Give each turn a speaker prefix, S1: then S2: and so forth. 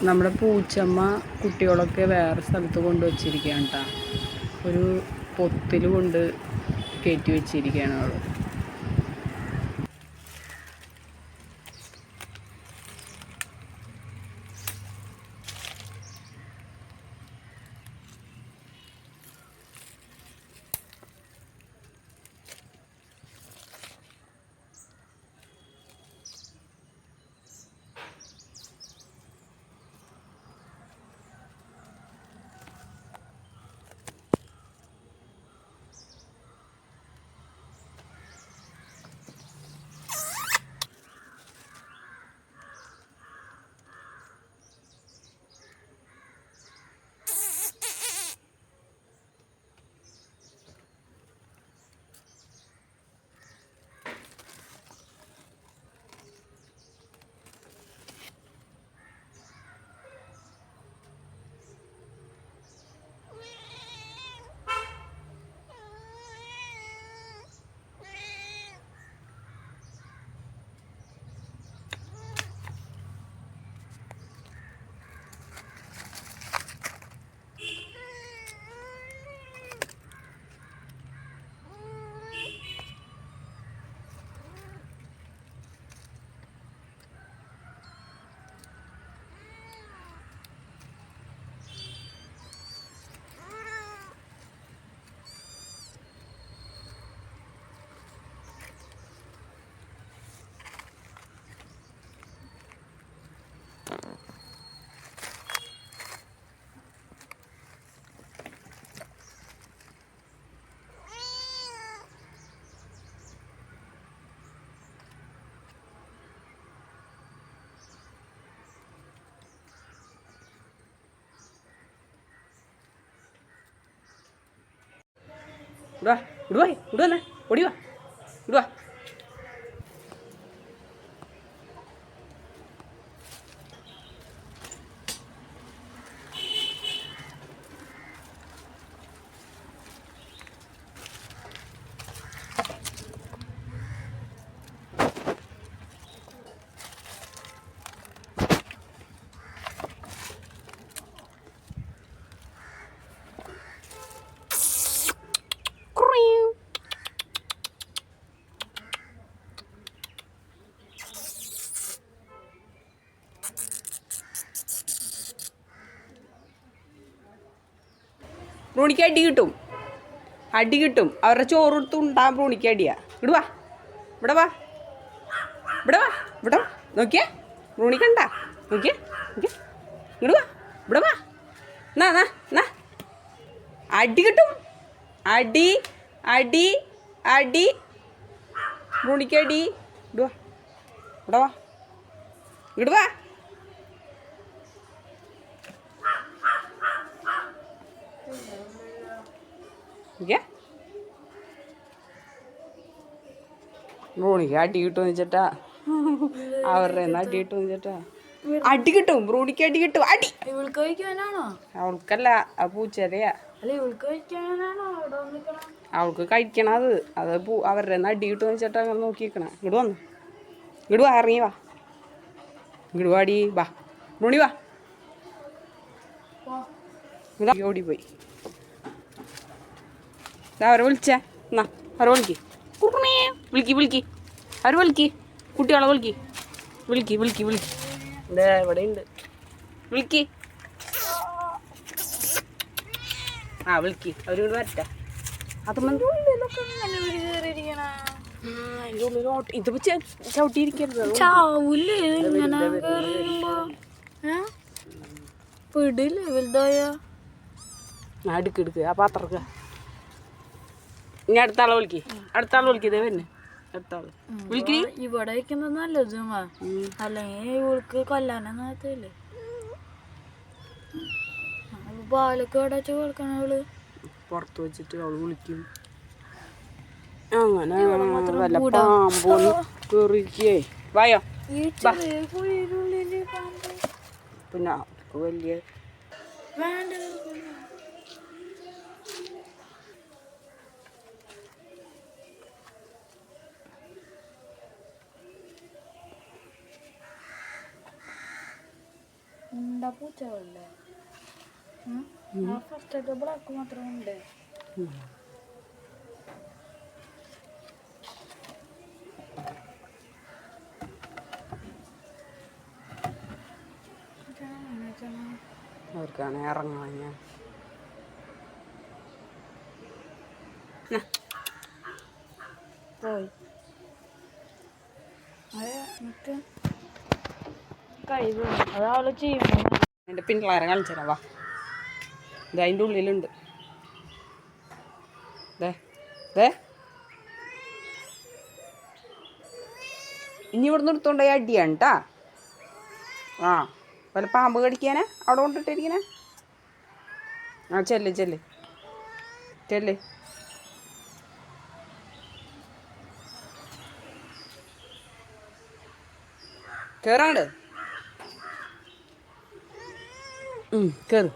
S1: നമ്മുടെ പൂച്ചമ്മ കുട്ടികളൊക്കെ വേറെ സ്ഥലത്ത് കൊണ്ട് വച്ചിരിക്കുകയാണ് കേട്ടോ ഒരു പൊത്തിൽ കൊണ്ട് കയറ്റി വെച്ചിരിക്കുകയാണ് അവൾ ഇടുവാ ഇടുവാ ഇടുവാ എന്നാ ഓടി ഇടുവാ ബ്രൂണിക്ക് അടി കിട്ടും. അടി കിട്ടും. അവരുടെ ചോറ് കൊടുത്ത് ഉണ്ടാകും ബ്രൂണിക്ക് അടിയാ. ഇവിടെ വാ. ഇവിടെ വാ. ഇവിടെ വാ. ഇവിടെ വാ. നോക്കിയേ. ബ്രൂണിക്ക് കണ്ട. നോക്കിയേ. നോക്കിയേ. ഇങ്ങോട്ട് വാ. ഇവിടെ വാ. എന്നാ എന്നാ എന്നാ അടി കിട്ടും. അടി അടി അടി. ബ്രൂണിക്ക് അടി. ഇവിടെ വാ. ഇവിടെ വാ. ഇങ്ങോട്ട് ഓക്കെ. ബ്രൂണിക്ക് അടി കിട്ടും വെച്ചിട്ടാ അവരുടെ അടി കിട്ടും വെച്ചിട്ടാ അടി കിട്ടും ബ്രൂണിക്ക് അടി കിട്ടും. അടി.
S2: ഇവൾക്ക് കഴിക്കാനാണോ?
S1: അവൾക്കല്ല ആ പൂച്ചരയാ അവൾക്ക് കഴിക്കണം അത്. അത് പൂ അവരുടെ അടി കിട്ടും വെച്ചിട്ടാ അങ്ങനെ നോക്കിയിരിക്കണ ഇങ്ങോട്ട് വന്നു. ഇങ്ങോട്ട് വാ ഇറങ്ങി വാ. ഇങ്ങോട്ട് വാടി വാ. ബ്രൂണി വാ. ഓടിപ്പോയി. അവരെ വിളിച്ചേ. എന്നാ അവരെ വിളിക്ക്. കുറുമേ വിളിക്ക് വിളിക്ക്. അവരെ വിളിക്ക്. കുട്ടികളെ വിളിക്ക്. വിളിക്ക് വിളിക്ക് വിളിക്ക്. ഇവിടെ ഉണ്ട്. വിളിക്ക്. ആ വിളിക്ക്. അവരോട് വരട്ടെ. ഇതിപ്പോ ചവിട്ടിയിരിക്കരുത്.
S2: വലുതായ
S1: ആ, എടുക്ക് എടുക്ക്. ആ പാത്രം എടുക്ക. ഇനി അടുത്ത ആളെ വിളിക്ക്. അടുത്ത ആളെ വിളിക്ക് ഇതേ തന്നെ അടുത്ത ആൾ വിളിക്ക്.
S2: ഇവിടെ വെക്കുന്നത് നല്ലത് അല്ലെങ്കിൽ ഇവൾക്ക് കൊല്ലാനെ നേരത്തില്ലേ പാലൊക്കെ ഇവിടെ വെച്ച് കൊടുക്കണ അവൾ?
S1: പുറത്ത് വെച്ചിട്ട് അവൾ വിളിക്കും. അങ്ങനെ വല്ല പാമ്പൊന്ന് കയറിക്കേ വായോ. പിന്നെ വലിയ
S2: വേണ്ട എന്താ പൂച്ചകളുടെ ആ ഫസ്റ്റത്തെ ബ്ലാക്ക് മാത്രം ഉണ്ട്
S1: അവർക്കാണ് ഇറങ്ങാൻ ഞാൻ
S2: പോയി. അത് എന്നിട്ട് കഴിവ്. അത് അവൾ ചെയ്യുന്നു
S1: എന്റെ പിള്ളേരെ കാണിച്ചു തരാം വാ. ഇത് അതിന്റെ ഉള്ളിലുണ്ട്. ഇനി ഇവിടെ നിന്ന് എടുത്തോണ്ടായി അടിയാണ് കേട്ടാ ആ വല്ല പാമ്പ് കടിക്കാനാ അവിടെ കൊണ്ടിട്ടിരിക്കണേ? ആ ചെല്ല് ചെല്ല്. ചെല്ല്. കയറാണ്ട് 嗯 good